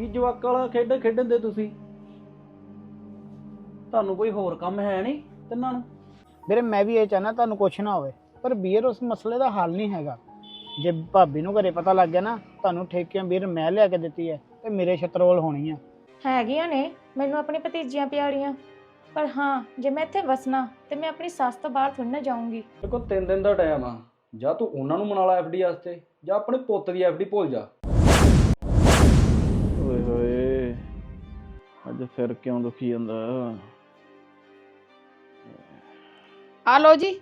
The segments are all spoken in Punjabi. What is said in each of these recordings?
ਕੀ ਜਵਾਕ ਵਾਲਾ ਖੇਡ ਖੇਡਣ ਦੇ ਤੁਸੀਂ? ਤੁਹਾਨੂੰ ਕੋਈ ਹੋਰ ਕੰਮ ਹੈ ਨਹੀਂ ਤਿੰਨਾਂ ਨੂੰ? ਵੀਰੇ ਮੈਂ ਵੀ ਇਹ ਚਾਹਨਾ ਤੁਹਾਨੂੰ ਕੁਛ ਨਾ ਹੋਵੇ ਪਰ ਵੀਰ ਉਸ ਮਸਲੇ ਦਾ ਹੱਲ ਨਹੀਂ ਹੈਗਾ। ਜੇ ਭਾਬੀ ਨੂੰ ਘਰੇ ਪਤਾ ਲੱਗ ਗਿਆ ਨਾ ਤੁਹਾਨੂੰ ਠੇਕਿਆਂ ਵੀਰ ਮੈਂ ਲਿਆ ਕੇ ਦਿੱਤੀ ਹੈ ਤੇ ਮੇਰੇ ਛਤਰੋਲ ਹੋਣੀ ਆ। ਹੈਗੀਆਂ ਨੇ ਮੈਨੂੰ ਆਪਣੀ ਭਤੀਜੀਆਂ ਪਿਆਰੀਆਂ। ਪਰ ਹਾਂ ਜੇ ਮੈਂ ਇੱਥੇ ਵਸਣਾ ਤੇ ਮੈਂ ਆਪਣੀ ਸੱਸ ਤੋਂ ਬਾਹਰ ਥੋੜੀ ਨਾ ਜਾਊਂਗੀ। ਦੇਖੋ ਤਿੰਨ ਦਿਨ ਦਾ ਟਾਈਮ ਆ। ਜਾਂ ਤੂੰ ਉਹਨਾਂ ਨੂੰ ਮਨਾ ਲਾ ਐਫਡੀ ਵਾਸਤੇ ਜਾਂ ਆਪਣੇ ਪੁੱਤ ਦੀ ਐਫਡੀ ਭੁੱਲ ਜਾ। ਅੱਜ ਫਿਰ ਕਿਉਂ ਦੁਖੀ ਜਾਂਦਾ? ਆ ਲੋ ਜੀ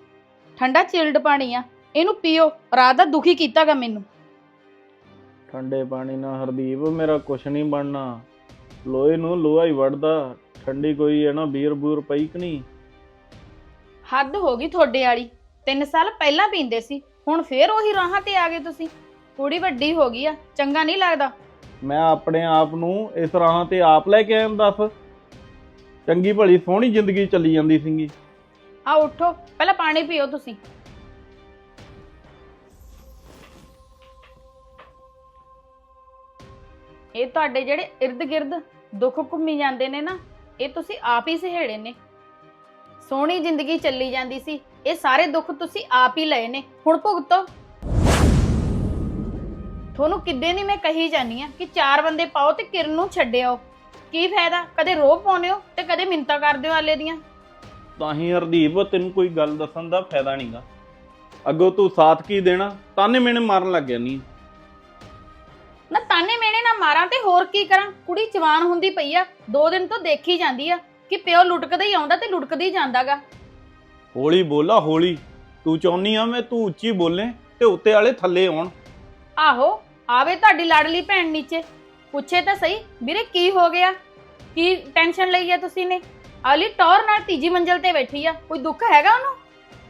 ਠੰਡਾ ਚਿਲਡ ਪਾਣੀ ਆ ਇਹਨੂੰ ਪੀਓ ਰਾਤ ਦਾ ਦੁਖੀ ਕੀਤਾਗਾ ਮੈਨੂੰ। ਠੰਡੇ ਪਾਣੀ ਨਾਲ ਹਰਦੀਪ ਮੇਰਾ ਕੁਛ ਨਹੀਂ ਬਣਨਾ। ਲੋਹੇ ਨੂੰ ਲੋਹਾ ਹੀ ਵੜਦਾ ਠੰਡੀ ਕੋਈ ਹੈ ਨਾ ਬੀਰ ਬੂਰ ਪਈ ਕਿ ਨਹੀਂ? ਹੱਦ ਹੋ ਗਈ ਤੁਹਾਡੇ ਵਾਲੀ 3 ਸਾਲ ਪਹਿਲਾਂ ਪੀਂਦੇ ਸੀ ਹੁਣ ਫੇਰ ਉਹੀ ਰਾਹਾਂ ਤੇ ਆ ਗਏ ਤੁਸੀਂ। ਕੁੜੀ ਵੱਡੀ ਹੋ ਗਈ ਆ ਚੰਗਾ ਨਹੀਂ ਲੱਗਦਾ। ਮੈਂ ਆਪਣੇ ਆਪ ਨੂੰ ਇਸ ਰਾਹਾਂ ਤੇ ਆਪ ਲੈ ਕੇ ਆਇਆ ਦੱਸ। ਚੰਗੀ ਭਲੀ ਸੋਹਣੀ ਜ਼ਿੰਦਗੀ ਚੱਲੀ ਜਾਂਦੀ ਸੀਗੀ। ਆ ਉਠੋ, ਪਹਿਲਾਂ ਪਾਣੀ ਪੀਓ ਤੁਸੀਂ। ਇਹ ਤੁਹਾਡੇ ਜਿਹੜੇ ਇਰਦ ਗਿਰਦ ਦੁੱਖ ਘੁੰਮੀ ਜਾਂਦੇ ਨੇ ਨਾ, ਇਹ ਤੁਸੀਂ ਆਪ ਹੀ ਸਹੇੜੇ ਨੇ। ਸੋਹਣੀ ਜ਼ਿੰਦਗੀ ਚੱਲੀ ਜਾਂਦੀ ਸੀ, ਇਹ ਸਾਰੇ ਦੁੱਖ ਤੁਸੀਂ ਆਪ ਹੀ ਲਏ ਨੇ। ਹੁਣ ਭੁਗਤੋ। ਤੁਹਾਨੂੰ ਕਿੱਦੇ ਨਹੀਂ ਮੈਂ ਕਹੀ ਜਾਨੀ ਆ ਕਿ ਚਾਰ ਬੰਦੇ ਪਾਓ ਤੇ ਕਿਰਨ ਨੂੰ ਛੱਡਿਓ ਕੀ ਫਾਇਦਾ? ਕਦੇ ਰੋਹ ਪਾਉਂਦੇ ਹੋ ਤੇ ਕਦੇ ਮਿੰਤਾ ਕਰਦੇ ਹੋ ਆਲੇ ਦੀਆਂ। ਤਾਂ ਹੀ ਹਰਦੀਪ ਤੈਨੂੰ ਕੋਈ ਗੱਲ ਦੱਸਣ ਦਾ ਫਾਇਦਾ ਨਹੀਂਗਾ ਅੱਗੋਂ ਤੂੰ ਸਾਥ ਕੀ ਦੇਣਾ? ਤਾਨੇ ਮੈਨੇ ਮਾਰਨ ਲੱਗ ਜਾਨੀ ਨਾ ਤਾਨੇ ਮੇਣੇ ਨਾ ਮਾਰਾਂ ਤੇ ਹੋਰ ਕੀ ਕਰਾਂ? ਕੁੜੀ ਜਵਾਨ ਹੁੰਦੀ ਪਈ ਆ ਦੋ ਦਿਨ ਤੋਂ ਦੇਖੀ ਜਾਂਦੀ ਆ ਕਿ ਪਿਓ ਲੁਟਕਦਾ ਹੀ ਆਉਂਦਾ ਤੇ ਲੁਟਕਦਾ ਹੀ ਜਾਂਦਾਗਾ। ਹੌਲੀ ਬੋਲਾ ਹੌਲੀ। ਤੂੰ ਚਾਹੁੰਨੀ ਆ ਮੈਂ ਤੂੰ ਉੱਚੀ ਬੋਲੇ ਤੇ ਉੱਤੇ ਵਾਲੇ ਥੱਲੇ ਆਉਣ। ਆਹੋ ਆਵੇ ਤੁਹਾਡੀ ਲਾਡਲੀ ਭੈਣ ਨੀਚੇ। ਪੁੱਛੇ ਤਾਂ ਸਹੀ ਵੀਰੇ ਕੀ ਹੋ ਗਿਆ? ਕੀ ਟੈਨਸ਼ਨ ਲਈ ਆ ਤੁਸੀਂ ਨੇ? ਅਲੀ ਟੌਰ ਨਾਲ ਤੀਜੀ ਮੰਜ਼ਲ ਤੇ ਬੈਠੀ ਆ ਕੋਈ ਦੁੱਖ ਹੈਗਾ ਉਹਨੂੰ?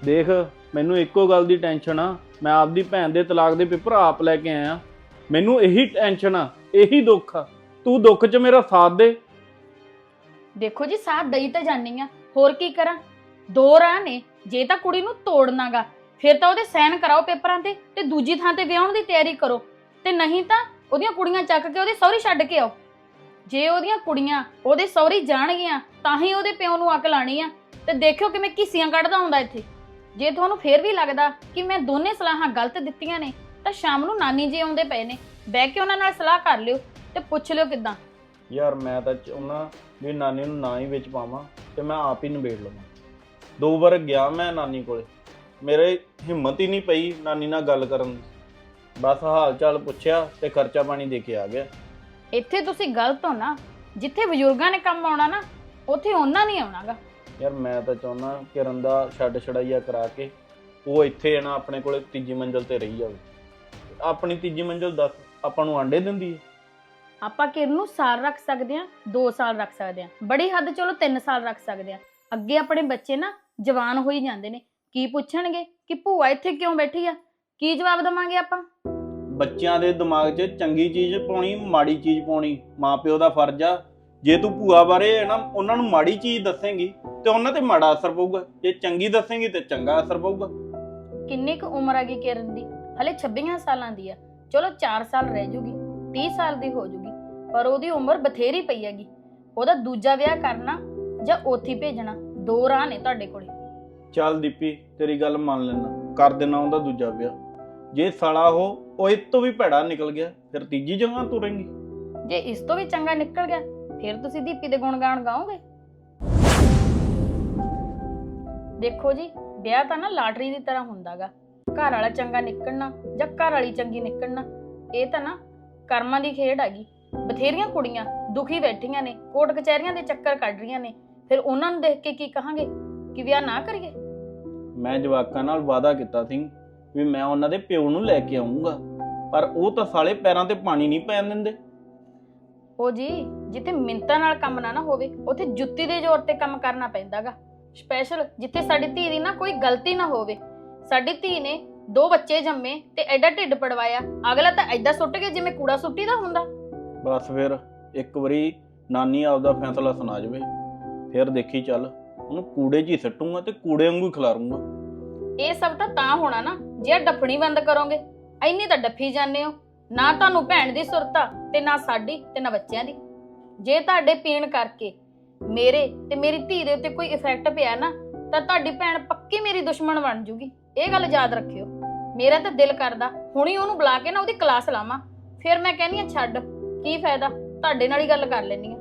ਦੇਖ ਮੈਨੂੰ ਇੱਕੋ ਗੱਲ ਦੀ ਟੈਨਸ਼ਨ ਆ। ਮੈਂ ਆਪਦੀ ਭੈਣ ਦੇ ਤਲਾਕ ਦੇ ਪੇਪਰ ਆਪ ਲੈ ਕੇ ਆਇਆ। ਮੈਨੂੰ ਇਹੀ ਟੈਨਸ਼ਨ ਆ ਇਹੀ ਦੁੱਖ ਆ। ਤੂੰ ਦੁੱਖ 'ਚ ਮੇਰਾ ਸਾਥ ਦੇ। ਦੇਖੋ ਜੀ ਸਾਥ ਦਈ ਤਾਂ ਜਾਨੀ ਆ। ਹੋਰ ਕੀ ਕਰਾਂ? ਦੋ ਰਾਹ ਨੇ ਜੇ ਤਾਂ ਕੁੜੀ ਨੂੰ ਤੋੜਨਾਗਾ ਫਿਰ ਤਾਂ ਉਹਦੇ ਸਾਈਨ ਕਰਾਓ ਪੇਪਰਾਂ ਤੇ ਤੇ ਦੂਜੀ ਥਾਂ ਤੇ ਵਿਆਹਣ ਦੀ ਤਿਆਰੀ ਕਰੋ। ਤੇ ਨਹੀਂ ਤਾਂ ਉਹਦੀਆਂ ਕੁੜੀਆਂ ਚੱਕ ਕੇ ਉਹਦੇ ਸਹੁਰੀ ਛੱਡ ਕੇ ਆਓ। ਜੇ ਉਹਦੀਆਂ ਕੁੜੀਆਂ ਉਹਦੇ ਸਹੁਰੀ ਜਾਣਗੀਆਂ, ਤਾਂ ਹੀ ਉਹਦੇ ਪਿਓ ਨੂੰ ਅਕਲ ਆਣੀ ਆ। ਤੇ ਦੇਖਿਓ ਕਿਵੇਂ ਕਿਸੀਆਂ ਕੱਢਦਾ ਹੁੰਦਾ ਇੱਥੇ। ਜੇ ਤੁਹਾਨੂੰ ਫੇਰ ਵੀ ਲੱਗਦਾ ਕਿ ਮੈਂ ਦੋਨੇ ਸਲਾਹਾਂ ਗਲਤ ਦਿੱਤੀਆਂ ਨੇ, ਤਾਂ ਸ਼ਾਮ ਨੂੰ ਨਾਨੀ ਜੀ ਆਉਂਦੇ ਪਏ ਨੇ। ਬਹਿ ਕੇ ਉਹਨਾਂ ਨਾਲ ਸਲਾਹ ਕਰ ਲਿਓ ਤੇ ਪੁੱਛ ਲਿਓ ਕਿਦਾਂ। ਯਾਰ ਮੈਂ ਤਾਂ ਚਾਹੁੰਦਾ ਵੀ ਨਾਨੀ ਨੂੰ ਨਾ ਹੀ ਵਿੱਚ ਪਾਵਾਂ ਤੇ ਮੈਂ ਆਪ ਹੀ ਨਿਬੇੜ ਲਵਾਂ। ਦੋ ਵਾਰ ਗਿਆ ਮੈਂ ਨਾਨੀ ਕੋਲੇ। ਮੇਰੇ ਹਿੰਮਤ ਹੀ ਨਹੀਂ ਪਈ ਨਾਨੀ ਨਾਲ ਗੱਲ ਕਰਨ ਦੀ। ਬਸ ਹਾਲ ਚਾਲ ਪੁੱਛਿਆ ਤੇ ਖਰਚਾ ਪਾਣੀ ਦੇ ਕੇ ਆ ਗਿਆ। ਇੱਥੇ ਤੁਸੀਂ ਗਲਤ ਹੋ ਨਾ। ਜਿੱਥੇ ਬਜ਼ੁਰਗਾਂ ਨੇ ਕੰਮ ਆਉਣਾ ਨਾ ਉੱਥੇ ਉਹਨਾਂ ਨਹੀਂ ਆਉਣਾਗਾ। ਯਾਰ ਮੈਂ ਤਾਂ ਚਾਹੁੰਦਾ ਕਿਰਨ ਦਾ ਛੱਡ ਛੜਾਈਆ ਕਰਾ ਕੇ ਉਹ ਇੱਥੇ ਹੈ ਨਾ ਆਪਣੇ ਕੋਲੇ ਤੀਜੀ ਮੰਜ਼ਲ ਤੇ ਰਹੀ ਜਾਵੇ। ਆਪਣੀ ਤੀਜੀ ਮੰਜ਼ਲ ਦੱਸ ਆਪਾਂ ਨੂੰ ਆਂਡੇ ਦਿੰਦੀ ਹੈ? ਆਪਾਂ ਕਿਰਨ ਨੂੰ ਸਾਲ ਰੱਖ ਸਕਦੇ ਆ 2 ਸਾਲ ਰੱਖ ਸਕਦੇ ਆ ਬੜੀ ਹੱਦ ਚਲੋ 3 ਸਾਲ ਰੱਖ ਸਕਦੇ ਆ ਅੱਗੇ ਆਪਣੇ ਬੱਚੇ ਨਾ ਜਵਾਨ ਹੋਈ ਜਾਂਦੇ ਨੇ। ਕੀ ਪੁੱਛਣਗੇ ਕਿ ਭੂਆ ਇੱਥੇ ਕਿਉਂ ਬੈਠੀ ਆ? ਕੀ ਜਵਾਬ ਦਵਾਂਗੇ ਆਪਾਂ? ਬੱਚਿਆਂ ਦੇ ਦਿਮਾਗ 'ਚ ਚੰਗੀ ਚੀਜ਼ ਪਾਉਣੀ ਮਾੜੀ ਚੀਜ਼ ਪਾਉਣੀ ਮਾਪਿਓ ਦਾ ਫਰਜ਼ ਆ। ਜੇ ਤੂੰ ਭੂਆ ਬਾਰੇ ਹੈ ਨਾ ਉਹਨਾਂ ਨੂੰ ਮਾੜੀ ਚੀਜ਼ ਦੱਸੇਂਗੀ ਤੇ ਉਹਨਾਂ ਤੇ ਮਾੜਾ ਅਸਰ ਪਊਗਾ। ਜੇ ਚੰਗੀ ਦੱਸੇਂਗੀ ਤੇ ਚੰਗਾ ਅਸਰ ਪਊਗਾ। ਕਿੰਨੀ ਕੁ ਉਮਰ ਆ ਗਈ ਕਿਰਨ ਦੀ? ਹਲੇ 26 ਸਾਲਾਂ ਦੀ ਆ। ਚਲੋ 4 ਸਾਲ ਰਹਿ ਜੂਗੀ 30 ਸਾਲ ਦੀ ਹੋ ਜੂਗੀ ਪਰ ਉਹਦੀ ਉਮਰ ਬਥੇਰੀ ਪਈ ਹੈਗੀ। ਉਹਦਾ ਦੂਜਾ ਵਿਆਹ ਕਰਨਾ ਜਾਂ ਉੱਥੇ ਭੇਜਣਾ ਦੋ ਰਾਹ ਨੇ ਤੁਹਾਡੇ ਕੋਲੇ। ਚੱਲ ਦੀਪੀ ਤੇਰੀ ਗੱਲ ਮੰਨ ਲੈਣਾ ਕਰ ਦੇਣਾ ਉਹਦਾ ਦੂਜਾ ਵਿਆਹ। ਜੇ ਸਾਲਾ ਉਹ ਉਹ ਇਹ ਤੋਂ ਵੀ ਭੈੜਾ ਨਿਕਲ ਗਿਆ ਫਿਰ ਤੀਜੀ ਜਗ੍ਹਾ ਤੁਰੇਂਗੀ ਜੇ ਇਸ ਤੋਂ ਵੀ ਚੰਗਾ ਨਿਕਲ ਗਿਆ ਫਿਰ ਤੁਸੀਂ ਦੀਪੀ ਦੇ ਗੁਣ ਗਾਣ ਗਾਓਗੇ? ਦੇਖੋ ਜੀ ਵਿਆਹ ਤਾਂ ਨਾ ਲਾਟਰੀ ਦੀ ਤਰ੍ਹਾਂ ਹੁੰਦਾਗਾ। ਘਰ ਵਾਲਾ ਚੰਗਾ ਨਿਕਲਣਾ ਜਾਂ ਘਰ ਵਾਲੀ ਚੰਗੀ ਨਿਕਲਣਾ ਇਹ ਤਾਂ ਨਾ ਕਰਮਾਂ ਦੀ ਖੇਡ ਹੈਗੀ। ਬਥੇਰੀਆਂ ਕੁੜੀਆਂ ਦੁਖੀ ਬੈਠੀਆਂ ਨੇ ਕੋਰਟ ਕਚਹਿਰੀਆਂ ਦੇ ਚੱਕਰ ਕੱਢ ਰਹੀਆਂ ਨੇ ਫਿਰ ਉਹਨਾਂ ਨੂੰ ਦੇਖ ਕੇ ਕੀ ਕਹਾਂਗੇ? ਕਿ ਵਿਆਹ ਨਾ ਕਰੀਏ? ਮੈਂ ਜਵਾਕਾਂ ਨਾਲ ਵਾਅਦਾ ਕੀਤਾ ਸੀ ਵੀ ਮੈਂ ਉਹਨਾਂ ਦੇ ਪਿਓ ਨੂੰ ਲੈ ਕੇ ਆਉਂਗਾ ਪਰ ਉਹ ਤਾਂ ਸਾਲੇ ਪੈਰਾਂ ਤੇ ਪਾਣੀ ਨਹੀਂ ਪੈਣ ਦਿੰਦੇ। ਉਹ ਜੀ ਜਿੱਥੇ ਮਿੰਤਾਂ ਨਾਲ ਕੰਮ ਨਾ ਨਾ ਹੋਵੇ ਉੱਥੇ ਜੁੱਤੀ ਦੇ ਜ਼ੋਰ ਤੇ ਕੰਮ ਕਰਨਾ ਪੈਂਦਾਗਾ। ਸਪੈਸ਼ਲ ਜਿੱਥੇ ਸਾਡੀ ਧੀ ਦੀ ਨਾ ਕੋਈ ਗਲਤੀ ਨਾ ਹੋਵੇ। ਸਾਡੀ ਧੀ ਨੇ ਦੋ ਬੱਚੇ ਜੰਮੇ ਤੇ ਐਡਾ ਢਿੱਡ ਪੜਵਾਇਆ। ਅਗਲਾ ਤਾਂ ਐਡਾ ਸੁੱਟ ਕੇ ਜਿਵੇਂ ਕੂੜਾ ਸੁੱਟੀਦਾ ਹੁੰਦਾ। ਬਸ ਫਿਰ ਇੱਕ ਵਾਰੀ ਨਾਨੀ ਆਪਦਾ ਫੈਸਲਾ ਸੁਣਾ ਜਾਵੇ। ਫਿਰ ਦੇਖੀ ਚੱਲ ਉਹਨੂੰ ਕੂੜੇ 'ਚ ਹੀ ਸੱਟੂਗਾ ਤੇ ਕੂੜੇ ਵਾਂਗੂ ਖਿਲਾਰੂੰਗਾ। ਇਹ ਸਭ ਤਾਂ ਤਾਂ ਹੋਣਾ ਨਾ। ਜੇ ਡੱਫਣੀ ਬੰਦ ਕਰੋਗੇ ਐਨੀ ਤਾਂ ਡੱਫੀ ਜਾਂਦੇ ਹੋ। ਨਾ ਤੁਹਾਨੂੰ ਭੈਣ ਦੀ ਸੁਰਤ ਆ, ਤੇ ਨਾ ਸਾਡੀ, ਤੇ ਨਾ ਬੱਚਿਆਂ ਦੀ। ਜੇ ਤੁਹਾਡੇ ਪੀਣ ਕਰਕੇ ਮੇਰੇ ਤੇ ਮੇਰੀ ਧੀ ਦੇ ਉੱਤੇ ਕੋਈ ਇਫੈਕਟ ਪਿਆ ਨਾ, ਤਾਂ ਤੁਹਾਡੀ ਭੈਣ ਪੱਕੀ ਮੇਰੀ ਦੁਸ਼ਮਣ ਬਣ ਜੂਗੀ। ਇਹ ਗੱਲ ਯਾਦ ਰੱਖਿਓ। ਮੇਰਾ ਤਾਂ ਦਿਲ ਕਰਦਾ, ਹੁਣੀ ਉਹਨੂੰ ਬੁਲਾ ਕੇ ਨਾ ਉਹਦੀ ਕਲਾਸ ਲਾਵਾਂ। ਫਿਰ ਮੈਂ ਕਹਿੰਨੀ ਆ, ਛੱਡ, ਕੀ ਫਾਇਦਾ? ਤੁਹਾਡੇ ਨਾਲ ਹੀ ਗੱਲ ਕਰ ਲੈਣੀ ਆ।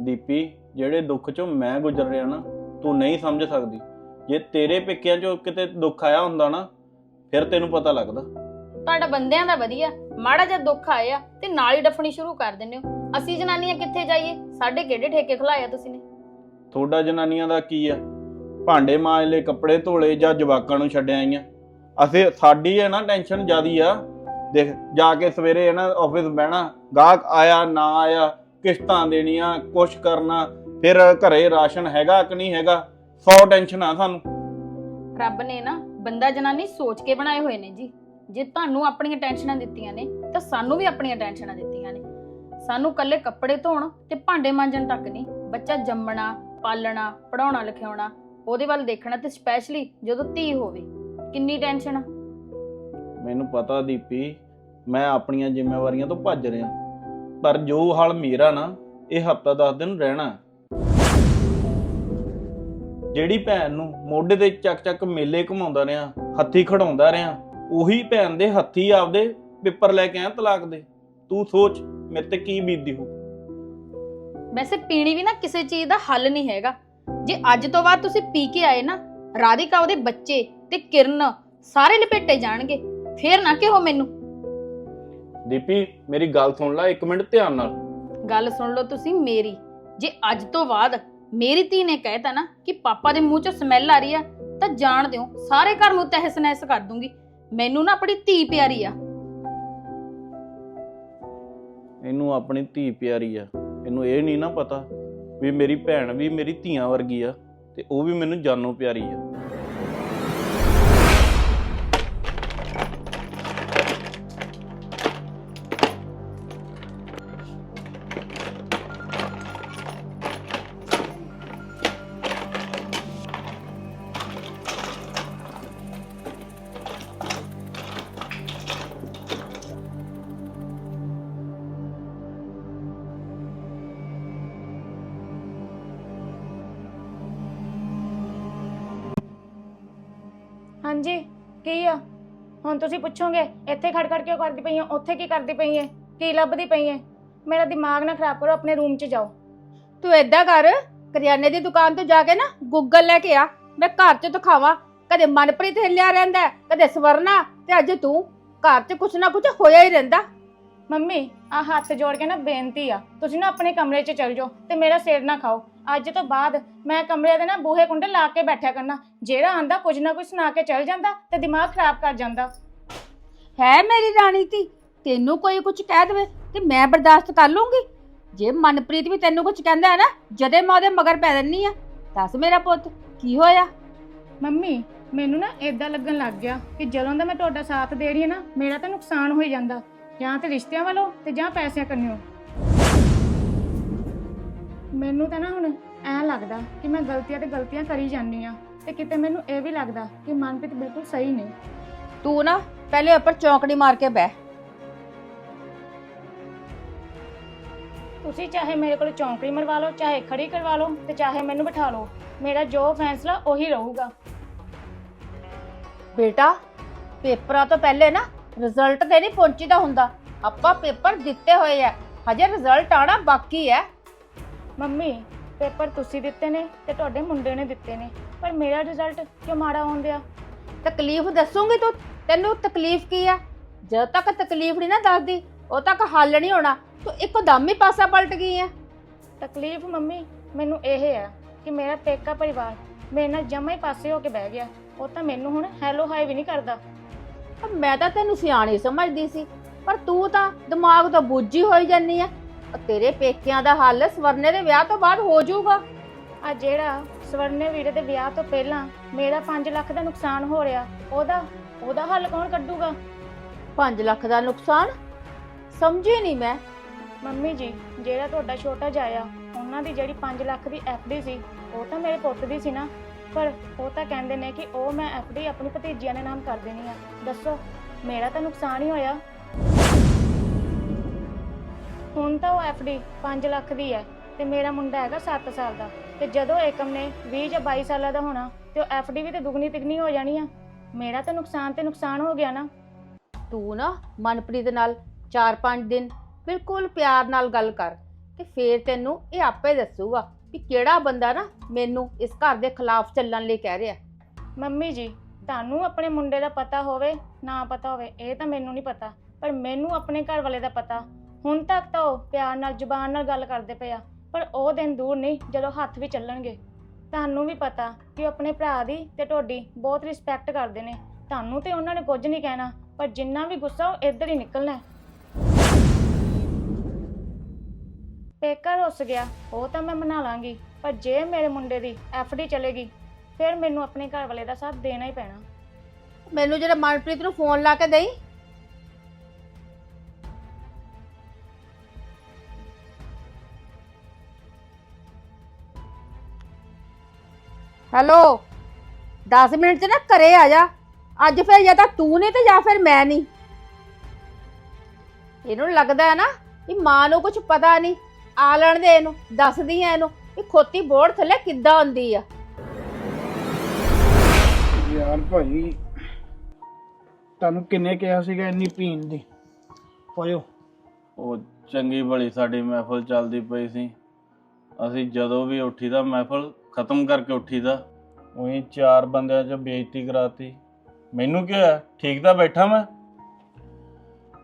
ਦੀਪੀ, ਜਿਹੜੇ ਦੁੱਖ ਚੋਂ ਮੈਂ ਗੁਜ਼ਰ ਰਿਹਾ ਨਾ, ਤੂੰ ਨਹੀਂ ਸਮਝ ਸਕਦੀ। ਜੇ ਤੇਰੇ ਪੇਕਿਆਂ ਚੋਂ ਕਿਤੇ ਦੁੱਖ ਆਇਆ ਹੁੰਦਾ ਨਾ ਫਿਰ ਤੈਨੂੰ ਪਤਾ ਲੱਗਦਾ। ਤੁਹਾਡਾ ਬੰਦਿਆਂ ਦਾ ਵਧੀਆ। ਮਾੜਾ ਜਿਹਾ ਦੁੱਖ ਆਇਆ ਤੇ ਨਾਲ ਹੀ ਡਫਣੀ ਸ਼ੁਰੂ ਕਰ ਦਿੰਦੇ ਹੋ। ਅਸੀਂ ਜਨਾਨੀਆਂ ਕਿੱਥੇ ਜਾਈਏ? ਸਾਡੇ ਕਿਹੜੇ ਠੇਕੇ ਖਲਾਇਆ ਤੁਸੀਂ ਨੇ? ਤੁਹਾਡਾ ਜਨਾਨੀਆਂ ਦਾ ਕੀ ਆ? ਭਾਂਡੇ ਮਾਂਜ ਲਏ ਕੱਪੜੇ ਧੋਲੇ ਜਾਂ ਜਵਾਕਾਂ ਨੂੰ ਛੱਡ ਆਈਆਂ? ਅਸੀਂ ਸਾਡੀ ਹੈ ਨਾ ਟੈਨਸ਼ਨ ਜ਼ਿਆਦੀ ਆ। ਦੇਖ ਜਾ ਕੇ ਸਵੇਰੇ ਹੈ ਨਾ ਆਫਿਸ ਬਹਿਣਾ ਗਾਹਕ ਆਇਆ ਨਾ ਆਇਆ ਕਿਸ਼ਤਾਂ ਦੇਣੀਆਂ ਕੁਛ ਕਰਨਾ ਫਿਰ ਘਰੇ ਰਾਸ਼ਨ ਹੈਗਾ ਕਿ ਨਹੀਂ ਹੈਗਾ? 100 ਟੈਨਸ਼ਨ ਆ ਸਾਨੂੰ। ਰੱਬ ਨੇ ਨਾ ਬੰਦਾ ਜਨਾਨੀ ਸੋਚ ਕੇ ਬਣਾਏ ਹੋਏ ਨੇ ਜੀ। ਜੇ ਤੁਹਾਨੂੰ ਆਪਣੀਆਂ ਟੈਨਸ਼ਨਾਂ ਦਿੱਤੀਆਂ ਨੇ, ਤਾਂ ਸਾਨੂੰ ਵੀ ਆਪਣੀਆਂ ਟੈਨਸ਼ਨਾਂ ਦਿੱਤੀਆਂ ਨੇ। ਸਾਨੂੰ ਕੱਲੇ ਕੱਪੜੇ ਧੋਣ ਤੇ ਭਾਂਡੇ ਮਾਂਜਣ ਤੱਕ ਨਹੀਂ, ਬੱਚਾ ਜੰਮਣਾ, ਪਾਲਣਾ ਪੜਾਉਣਾ ਲਿਖਾਉਣਾ ਉਹਦੇ ਵੱਲ ਦੇਖਣਾ ਤੇ ਸਪੈਸ਼ਲੀ ਜਦੋਂ ਧੀ ਹੋਵੇ, ਕਿੰਨੀ ਟੈਨਸ਼ਨ ਆ? ਮੈਨੂੰ ਪਤਾ ਦੀਪੀ, ਮੈਂ ਆਪਣੀਆਂ ਜ਼ਿੰਮੇਵਾਰੀਆਂ ਤੋਂ ਭੱਜ ਰਿਹਾ। ਪਰ ਜੋ ਹਾਲ ਮੇਰਾ ਨਾ, ਇਹ ਹਫਤਾ 10 ਦਿਨ ਰਹਿਣਾ। ਜਿਹੜੀ ਭੈਣ ਨੂੰ ਮੋਢੇ ਤੇ ਚੱਕ ਚੱਕ ਮੇਲੇ ਘੁਮਾਉਂਦਾ ਰਿਹਾ ਹੱਥੀ ਖੜਾਉਂਦਾ ਰਿਹਾ ਉਹੀ ਭੈਣ ਦੇ ਹੱਥੀ ਆਪਦੇ ਪੇਪਰ ਲੈ ਕੇ ਆਇਆ ਤਲਾਕ ਦੇ। ਤੂੰ ਸੋਚ ਮੇਰੇ ਤੇ ਕੀ ਬੀਤਦੀ ਹੋ ਵੈਸੇ ਪੀਣੀ ਵੀ ਨਾ ਕਿਸੇ ਚੀਜ਼ ਦਾ ਹੱਲ ਨਹੀਂ ਹੈਗਾ। ਜੇ ਅੱਜ ਤੋਂ ਬਾਅਦ ਤੁਸੀਂ ਪੀ ਕੇ ਆਏ ਨਾ ਰਾਧਿਕਾ ਉਹਦੇ ਬੱਚੇ ਤੇ ਕਿਰਨ ਸਾਰੇ ਲਪੇਟੇ ਜਾਣਗੇ ਫੇਰ ਨਾ ਕਿਹੋ ਮੈਨੂੰ। ਦੀਪੀ ਮੇਰੀ ਗੱਲ ਸੁਣ ਲੈ ਇੱਕ ਮਿੰਟ ਧਿਆਨ ਨਾਲ। ਗੱਲ ਸੁਣ ਲਓ ਤੁਸੀਂ ਮੇਰੀ ਜੇ ਅੱਜ ਤੋਂ ਬਾਅਦ ਮੇਰੀ ਧੀ ਨੇ ਕਹਿਤਾ ਨਾ ਕਿ ਪਾਪਾ ਦੇ ਮੂੰਹ 'ਚ ਸਮੈਲ ਆ ਰਹੀ ਆ, ਤਾਂ ਜਾਣ ਦਿਓ, ਸਾਰੇ ਘਰ ਨੂੰ ਤਹਿਸ ਨਹਿਸ ਕਰ ਦੂੰਗੀ। ਮੈਨੂੰ ਨਾ ਆਪਣੀ ਧੀ ਪਿਆਰੀ ਆ। ਇਹਨੂੰ ਆਪਣੀ ਧੀ ਪਿਆਰੀ ਆ। ਇਹਨੂੰ ਇਹ ਨਹੀਂ ਨਾ ਪਤਾ ਵੀ ਮੇਰੀ ਭੈਣ ਵੀ ਮੇਰੀ ਧੀਆਂ ਵਰਗੀ ਆ, ਤੇ ਉਹ ਵੀ ਮੈਨੂੰ ਜਾਨੋਂ ਪਿਆਰੀ ਆ। ਹਾਂਜੀ ਕੀ ਆ? ਹੁਣ ਤੁਸੀਂ ਪੁੱਛੋਗੇ ਇੱਥੇ ਖੜ ਖੜ ਕਿਉਂ ਕਰਦੀ ਪਈ ਆ? ਉੱਥੇ ਕੀ ਕਰਦੀ ਪਈ ਐ ਕੀ ਲੱਭਦੀ ਪਈ ਐ ਮੇਰਾ ਦਿਮਾਗ ਨਾ ਖਰਾਬ ਕਰੋ ਆਪਣੇ ਰੂਮ 'ਚ ਜਾਓ। ਤੂੰ ਏਦਾਂ ਕਰ ਕਰਿਆਨੇ ਦੀ ਦੁਕਾਨ ਤੋਂ ਜਾ ਕੇ ਨਾ ਗੂਗਲ ਲੈ ਕੇ ਆ। ਮੈਂ ਘਰ 'ਚ ਦਿਖਾਵਾਂ ਕਦੇ ਮਨਪ੍ਰੀਤ ਹਿੱਲਿਆ ਰਹਿੰਦਾ ਹੈ, ਕਦੇ ਸਵਰਨਾ ਤੇ ਅੱਜ ਤੂੰ ਘਰ 'ਚ ਕੁਛ ਨਾ ਕੁਛ ਹੋਇਆ ਹੀ ਰਹਿੰਦਾ। ਮੰਮੀ ਆ ਹੱਥ ਜੋੜ ਕੇ ਨਾ ਬੇਨਤੀ ਆ। ਤੁਸੀਂ ਨਾ ਆਪਣੇ ਕਮਰੇ 'ਚ ਚਲ ਜਾਓ ਤੇ ਮੇਰਾ ਸਿਰ ਨਾ ਖਾਓ। ਅੱਜ ਤੋਂ ਬਾਅਦ ਮੈਂ ਕਮਰੇ ਦੇ ਨਾ ਬੂਹੇ ਕੁੰਡੇ ਲਾ ਕੇ ਬੈਠਿਆ ਕਰਨਾ। ਜਿਹੜਾ ਆਂਦਾ ਕੁਝ ਨਾ ਕੁਝ ਸੁਣਾ ਕੇ ਚਲ ਜਾਂਦਾ ਤੇ ਦਿਮਾਗ ਖਰਾਬ ਕਰ ਜਾਂਦਾ। ਹੈ ਮੇਰੀ ਰਾਣੀ ਧੀ ਤੈਨੂੰ ਕੋਈ ਕੁਛ ਕਹਿ ਦੇਵੇ ਤੇ ਮੈਂ ਬਰਦਾਸ਼ਤ ਕਰ ਲੂੰਗੀ। ਜੇ ਮਨਪ੍ਰੀਤ ਵੀ ਤੈਨੂੰ ਕੁਛ ਕਹਿੰਦਾ ਹੈ ਨਾ ਜਦੇ ਮੈਂ ਉਹਦੇ ਮਗਰ ਪੈ ਦਿੰਨੀ ਆ ਦੱਸ ਮੇਰਾ ਪੁੱਤ ਕੀ ਹੋਇਆ? ਮੰਮੀ ਮੈਨੂੰ ਨਾ ਇਦਾਂ ਲੱਗਣ ਲੱਗ ਗਿਆ ਕਿ ਜਦੋਂ ਦਾ ਮੈਂ ਤੁਹਾਡਾ ਸਾਥ ਦੇ ਰਹੀ ਹਾਂ ਨਾ ਮੇਰਾ ਤਾਂ ਨੁਕਸਾਨ ਹੋਈ ਜਾਂਦਾ। ਜਾਂ ਤੇ ਰਿਸ਼ਤਿਆਂ ਵੱਲੋਂ ਤੇ ਜਾਂ ਪੈਸਿਆਂ ਕੰਨਿਓ। ਮੈਨੂੰ ਤਾਂ ਨਾ ਹੁਣ ਐਂ ਲੱਗਦਾ ਕਿ ਮੈਂ ਗਲਤੀਆਂ ਤੇ ਗਲਤੀਆਂ ਕਰੀ ਜਾਂਦੀ ਆ ਤੇ ਕਿਤੇ ਮੈਨੂੰ ਇਹ ਵੀ ਲੱਗਦਾ ਕਿ ਮਨਪ੍ਰੀਤ ਬਿਲਕੁਲ ਸਹੀ ਨਹੀਂ। ਤੂੰ ਨਾ ਪਹਿਲੇ ਉੱਪਰ ਚੌਂਕੜੀ ਮਾਰ ਕੇ ਬਹਿ। ਤੁਸੀਂ ਚਾਹੇ ਮੇਰੇ ਕੋਲ ਚੌਂਕੜੀ ਮਰਵਾ ਲਓ ਚਾਹੇ ਖੜੀ ਕਰਵਾ ਲਓ ਤੇ ਚਾਹੇ ਮੈਨੂੰ ਬਿਠਾ ਲਓ ਮੇਰਾ ਜੋ ਫੈਸਲਾ ਉਹੀ ਰਹੂਗਾ। ਬੇਟਾ ਪੇਪਰਾਂ ਤੋਂ ਪਹਿਲੇ ਨਾ ਰਿਜ਼ਲਟ ਤੇ ਨਹੀਂ ਪਹੁੰਚੀਦਾ ਹੁੰਦਾ। ਆਪਾਂ ਪੇਪਰ ਦਿੱਤੇ ਹੋਏ ਆ। ਹਜੇ ਰਿਜ਼ਲਟ ਆਣਾ ਬਾਕੀ ਹੈ। ਮੰਮੀ ਪੇਪਰ ਤੁਸੀਂ ਦਿੱਤੇ ਨੇ ਤੇ ਤੁਹਾਡੇ ਮੁੰਡੇ ਨੇ ਦਿੱਤੇ ਨੇ ਪਰ ਮੇਰਾ ਰਿਜ਼ਲਟ ਕਿਉਂ ਮਾੜਾ ਆਉਂਦਿਆ ਤਕਲੀਫ ਦੱਸੂਗੀ ਤੂੰ? ਤੈਨੂੰ ਤਕਲੀਫ ਕੀ ਆ? ਜਦ ਤੱਕ ਤਕਲੀਫ ਨਹੀਂ ਨਾ ਦੱਸਦੀ ਉਦੋਂ ਤੱਕ ਹੱਲ ਨਹੀਂ ਹੋਣਾ। ਤੂੰ ਇੱਕਦਮ ਹੀ ਪਾਸਾ ਪਲਟ ਗਈ ਆ। ਤਕਲੀਫ ਮੰਮੀ ਮੈਨੂੰ ਇਹ ਹੈ ਕਿ ਮੇਰਾ ਪੇਕਾ ਪਰਿਵਾਰ ਮੇਰੇ ਨਾਲ ਜਮਾ ਹੀ ਪਾਸੇ ਹੋ ਕੇ ਬਹਿ ਗਿਆ। ਉਹ ਤਾਂ ਮੈਨੂੰ ਹੁਣ ਹੈਲੋ ਹਾਈ ਵੀ ਨਹੀਂ ਕਰਦਾ। ਮੈਂ ਤਾਂ ਤੈਨੂੰ ਸਿਆਣੀ ਸਮਝਦੀ ਸੀ ਪਰ ਤੂੰ ਤਾਂ ਦਿਮਾਗ ਤੋਂ ਬੁੱਝੀ ਹੋਈ ਜਾਨੀ ਆ। ਉਹ ਤੇਰੇ ਪੇਕਿਆਂ ਦਾ ਹੱਲ ਸਵਰਨੇ ਦੇ ਵਿਆਹ ਤੋਂ ਬਾਅਦ ਹੋ ਜਾਊਗਾ। ਆ ਜਿਹੜਾ ਸਵਰਨੇ ਵੀਰੇ ਦੇ ਵਿਆਹ ਤੋਂ ਪਹਿਲਾਂ ਮੇਰਾ 5 ਲੱਖ ਦਾ ਨੁਕਸਾਨ ਹੋ ਰਿਹਾ ਉਹਦਾ ਉਹਦਾ ਹੱਲ ਕੌਣ ਕੱਢੂਗਾ? 5 ਲੱਖ ਦਾ ਨੁਕਸਾਨ? ਸਮਝੀ ਨਹੀਂ ਮੈਂ। ਮੰਮੀ ਜੀ ਜਿਹੜਾ ਤੁਹਾਡਾ ਛੋਟਾ ਜਾਇਆ ਉਹਨਾਂ ਦੀ ਜਿਹੜੀ 5 ਲੱਖ ਦੀ ਡੀ ਸੀ ਉਹ ਤਾਂ ਮੇਰੇ ਪੁੱਤ ਦੀ ਸੀ ਨਾ। ਪਰ ਉਹ ਤਾਂ ਕਹਿੰਦੇ ਨੇ ਕਿ ਉਹ ਮੈਂ ਡੀ ਆਪਣੀ ਭਤੀਜੀਆਂ ਦੇ ਨਾਮ ਕਰ ਦੇਣੀ ਆ। ਦੱਸੋ ਮੇਰਾ ਤਾਂ ਨੁਕਸਾਨ ਹੀ ਹੋਇਆ। ਹੁਣ ਤਾਂ ਉਹ ਐਫਡੀ 5 ਲੱਖ ਦੀ ਹੈ ਤੇ ਮੇਰਾ ਮੁੰਡਾ ਹੈਗਾ 7 ਸਾਲ ਦਾ। ਤੇ ਜਦੋਂ ਏਕਮ ਨੇ 20 ਜਾਂ 22 ਸਾਲਾਂ ਦਾ ਹੋਣਾ ਤੇ ਉਹ ਐਫਡੀ ਵੀ ਤੇ ਦੁੱਗਣੀ ਤਿਗਣੀ ਹੋ ਜਾਣੀ ਆ ਮੇਰਾ ਤਾਂ ਨੁਕਸਾਨ ਤੇ ਨੁਕਸਾਨ ਹੋ ਗਿਆ ਨਾ। ਤੂੰ ਨਾ ਮਨਪ੍ਰੀਤ ਨਾਲ 4-5 ਦਿਨ ਬਿਲਕੁਲ ਪਿਆਰ ਨਾਲ ਗੱਲ ਕਰ ਤੇ ਫੇਰ ਤੈਨੂੰ ਇਹ ਆਪੇ ਦੱਸੂਗਾ ਕਿ ਕਿਹੜਾ ਬੰਦਾ ਨਾ ਮੈਨੂੰ ਇਸ ਘਰ ਦੇ ਖਿਲਾਫ ਚੱਲਣ ਲਈ ਕਹਿ ਰਿਹਾ। ਮੰਮੀ ਜੀ ਤੁਹਾਨੂੰ ਆਪਣੇ ਮੁੰਡੇ ਦਾ ਪਤਾ ਹੋਵੇ ਨਾ ਪਤਾ ਹੋਵੇ ਇਹ ਤਾਂ ਮੈਨੂੰ ਨਹੀਂ ਪਤਾ ਪਰ ਮੈਨੂੰ ਆਪਣੇ ਘਰ ਵਾਲੇ ਦਾ ਪਤਾ। ਹੁਣ ਤੱਕ ਤਾਂ ਉਹ ਪਿਆਰ ਨਾਲ, ਜ਼ੁਬਾਨ ਨਾਲ ਗੱਲ ਕਰਦੇ ਪਏ ਆ, ਪਰ ਉਹ ਦਿਨ ਦੂਰ ਨਹੀਂ, ਜਦੋਂ ਹੱਥ ਵੀ ਚੱਲਣਗੇ। ਤੁਹਾਨੂੰ ਵੀ ਪਤਾ ਕਿ ਉਹ ਆਪਣੇ ਭਰਾ ਦੀ ਤੇ ਤੁਹਾਡੀ ਬਹੁਤ ਰਿਸਪੈਕਟ ਕਰਦੇ ਨੇ। ਤੁਹਾਨੂੰ ਤੇ ਉਹਨਾਂ ਨੇ ਕੁਝ ਨਹੀਂ ਕਹਿਣਾ, ਪਰ ਜਿੰਨਾ ਵੀ ਗੁੱਸਾ ਉਹ ਇੱਧਰ ਹੀ ਨਿਕਲਣਾ ਹੈ। ਪੇਕਾ ਰੁੱਸ ਗਿਆ, ਉਹ ਤਾਂ ਮੈਂ ਮਨਾ ਲਾਂਗੀ, ਪਰ ਜੇ ਮੇਰੇ ਮੁੰਡੇ ਦੀ ਐਫਡੀ ਚਲੇਗੀ, ਫਿਰ ਮੈਨੂੰ ਆਪਣੇ ਘਰ ਵਾਲੇ ਦਾ ਸਾਥ ਦੇਣਾ ਹੀ ਪੈਣਾ। ਮੈਨੂੰ ਜਿਹੜਾ ਮਨਪ੍ਰੀਤ ਨੂੰ ਫੋਨ ਲਾ ਕੇ ਦੇਈ ਹੈਲੋ 10 ਮਿੰਟ ਚ ਨਾ ਘਰੇ ਆ ਜਾ। ਅੱਜ ਫਿਰ ਜਾਂ ਤਾਂ ਤੂੰ ਨਹੀਂ ਤੇ ਜਾਂ ਫਿਰ ਮੈਂ ਨਹੀਂ ਇਹਨੂੰ ਲੱਗਦਾ ਹੈ ਨਾ ਕਿ ਮਾਂ ਨੂੰ ਕੁਝ ਪਤਾ ਨਹੀਂ ਆ ਲੈਣ ਦੇ ਇਹਨੂੰ ਦੱਸਦੀ ਆ ਇਹਨੂੰ ਕਿ ਖੋਤੀ ਬੋੜ ਥੱਲੇ ਕਿੱਦਾਂ ਹੁੰਦੀ ਆ। ਯਾਰ ਭਾਜੀ ਤੁਹਾਨੂੰ ਕਿੰਨੇ ਕਿਹਾ ਸੀਗਾ ਇੰਨੀ ਪੀਣ ਦੀ? ਪੋਇਓ ਉਹ ਚੰਗੀ ਭਲੀ ਸਾਡੀ ਮਹਿਫਲ ਚੱਲਦੀ ਪਈ ਸੀ। ਅਸੀਂ ਜਦੋਂ ਵੀ ਉੱਠੀਦਾ ਮਹਿਫਲ ਖਤਮ ਕਰਕੇ ਉੱਠੀਦਾ। ਉਹੀ ਚਾਰ ਬੰਦਿਆਂ 'ਚ ਬੇਇੱਜ਼ਤੀ ਕਰਾਤੀ। ਮੈਨੂੰ ਕੀ ਹੋਇਆ? ਠੀਕ ਤਾਂ ਬੈਠਾ ਮੈਂ?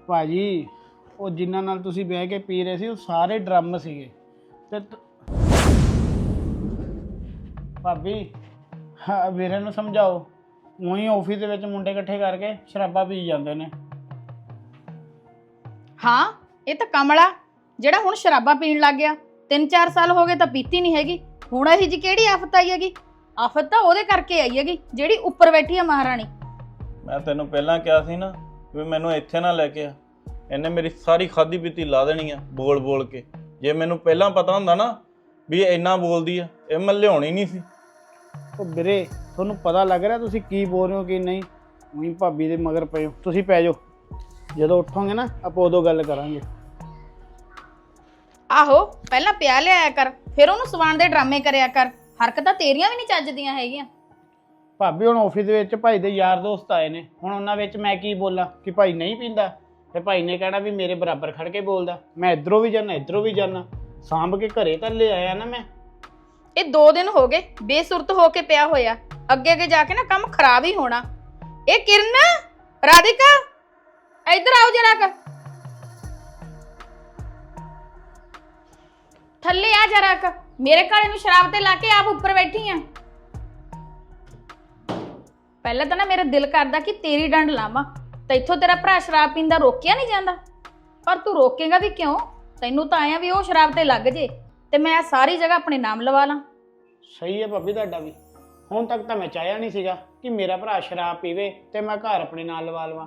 ਭਾਜੀ ਉਹ ਜਿਨ੍ਹਾਂ ਨਾਲ ਤੁਸੀਂ ਬਹਿ ਕੇ ਪੀ ਰਹੇ ਸੀ ਉਹ ਸਾਰੇ ਡਰਮ ਸੀਗੇ। ਤੇ ਤ- ਭਾਬੀ ਹਾਂ ਵੀਰੇ ਨੂੰ ਸਮਝਾਓ। ਉਹੀ ਆਫਿਸ ਦੇ ਵਿੱਚ ਮੁੰਡੇ ਇਕੱਠੇ ਕਰਕੇ ਸ਼ਰਾਬਾਂ ਪੀ ਜਾਂਦੇ ਨੇ। ਹਾਂ ਇਹ ਤਾਂ ਕਮਲਾ ਜਿਹੜਾ ਹੁਣ ਸ਼ਰਾਬਾਂ ਪੀਣ ਲੱਗ ਗਿਆ। 3-4 ਸਾਲ ਹੋ ਗਏ ਤਾਂ ਪੀਤੀ ਨਹੀਂ ਹੈਗੀ। ਹੁਣ ਇਹ ਜੀ ਕਿਹੜੀ ਆਫਤ ਆਈ ਹੈਗੀ? ਆਫਤ ਤਾਂ ਉਹਦੇ ਕਰਕੇ ਆਈ ਹੈਗੀ ਜਿਹੜੀ ਉੱਪਰ ਬੈਠੀ ਹੈ ਮਹਾਰਾਣੀ। ਮੈਂ ਤੈਨੂੰ ਪਹਿਲਾਂ ਕਿਹਾ ਸੀ ਨਾ ਵੀ ਮੈਨੂੰ ਇੱਥੇ ਨਾ ਲੈ ਕੇ ਆ। ਇਹਨੇ ਮੇਰੀ ਸਾਰੀ ਖਾਦੀ ਪੀਤੀ ਲਾ ਦੇਣੀ ਆ ਬੋਲ ਬੋਲ ਕੇ। ਜੇ ਮੈਨੂੰ ਪਹਿਲਾਂ ਪਤਾ ਹੁੰਦਾ ਨਾ ਵੀ ਇਹ ਇੰਨਾ ਬੋਲਦੀ ਆ ਇਹ ਮੈਂ ਲਿਆਉਣੀ ਨਹੀਂ ਸੀ। ਉਹ ਵੀਰੇ ਤੁਹਾਨੂੰ ਪਤਾ ਲੱਗ ਰਿਹਾ ਤੁਸੀਂ ਕੀ ਬੋਲ ਰਹੇ ਹੋ ਕੀ ਨਹੀਂ? ਉਹੀ ਭਾਬੀ ਦੇ ਮਗਰ ਪਏ ਹੋ। ਤੁਸੀਂ ਪੈ ਜਾਓ। ਜਦੋਂ ਉੱਠੋਗੇ ਨਾ ਆਪਾਂ ਉਦੋਂ ਗੱਲ ਕਰਾਂਗੇ। ਆਹੋ ਪਹਿਲਾਂ ਪਿਆ ਲਿਆਇਆ ਕਰ ਫਿਰ ਉਹਨੂੰ ਸਵਾਣ ਦੇ ਡਰਾਮੇ ਕਰਿਆ ਕਰ। ਹਰਕਤਾਂ ਤੇਰੀਆਂ ਵੀ ਨਹੀਂ ਚੱਜਦੀਆਂ ਹੈਗੀਆਂ। ਭਾਬੀ ਹੁਣ ਆਫਿਸ ਦੇ ਵਿੱਚ ਭਾਈ ਦੇ ਯਾਰ ਦੋਸਤ ਆਏ ਨੇ। ਹੁਣ ਉਹਨਾਂ ਵਿੱਚ ਮੈਂ ਕੀ ਬੋਲਾਂ? ਕਿ ਭਾਈ ਨਹੀਂ ਪੀਂਦਾ? ਤੇ ਭਾਈ ਨੇ ਕਹਿਣਾ ਵੀ ਮੇਰੇ ਬਰਾਬਰ ਖੜ ਕੇ ਬੋਲਦਾ। ਮੈਂ ਇਧਰੋਂ ਵੀ ਜਾਣਾ ਇਧਰੋਂ ਵੀ ਜਾਣਾ ਸਾਂਭ ਕੇ ਘਰੇ ਤਾਂ ਲੈ ਆਇਆ ਨਾ ਮੈਂ। ਇਹ 2 ਦਿਨ ਹੋ ਗਏ ਬੇਸੁਰਤ ਹੋ ਕੇ ਪਿਆ ਹੋਇਆ। ਅੱਗੇ ਅੱਗੇ ਜਾ ਕੇ ਨਾ ਕੰਮ ਖਰਾਬ ਹੀ ਹੋਣਾ। ਇਹ ਕਿਰਨ ਰਾਧਿਕਾ ਇੱਧਰ ਆਓ ਜਰਾ ਕ। ਥੱਲੇ ਆ ਜਰਾ ਕ ਮੇਰੇ ਘਰੇ ਨੂੰ ਸ਼ਰਾਬ ਤੇ ਲਾ ਕੇ ਆਪ ਉੱਪਰ ਬੈਠੀ ਆ। ਪਹਿਲਾਂ ਤਾਂ ਨਾ ਮੇਰਾ ਦਿਲ ਕਰਦਾ ਕਿ ਤੇਰੀ ਡੰਡ ਲਾਵਾਂ। ਤੇ ਤੇਰਾ ਭਰਾ ਸ਼ਰਾਬ ਪੀਂਦਾ ਰੋਕਿਆ ਨਹੀਂ ਜਾਂਦਾ। ਪਰ ਤੂੰ ਰੋਕੇਗਾ ਵੀ ਕਿਉਂ? ਤੈਨੂੰ ਤਾਂ ਆਇਆ ਵੀ ਉਹ ਸ਼ਰਾਬ ਤੇ ਲੱਗ ਜੇ। ਤੇ ਮੈਂ ਆਹ ਸਾਰੀ ਜਗ੍ਹਾ ਆਪਣੇ ਨਾਮ ਲਵਾ ਲਾਂ। ਸਹੀ ਹੈ ਭਾਬੀ ਤੁਹਾਡਾ ਵੀ। ਹੁਣ ਤੱਕ ਤਾਂ ਮੈਂ ਚਾਹਿਆ ਨਹੀਂ ਸੀਗਾ ਕਿ ਮੇਰਾ ਭਰਾ ਸ਼ਰਾਬ ਪੀਵੇ ਤੇ ਮੈਂ ਘਰ ਆਪਣੇ ਨਾਲ ਲਵਾ ਲਵਾਂ।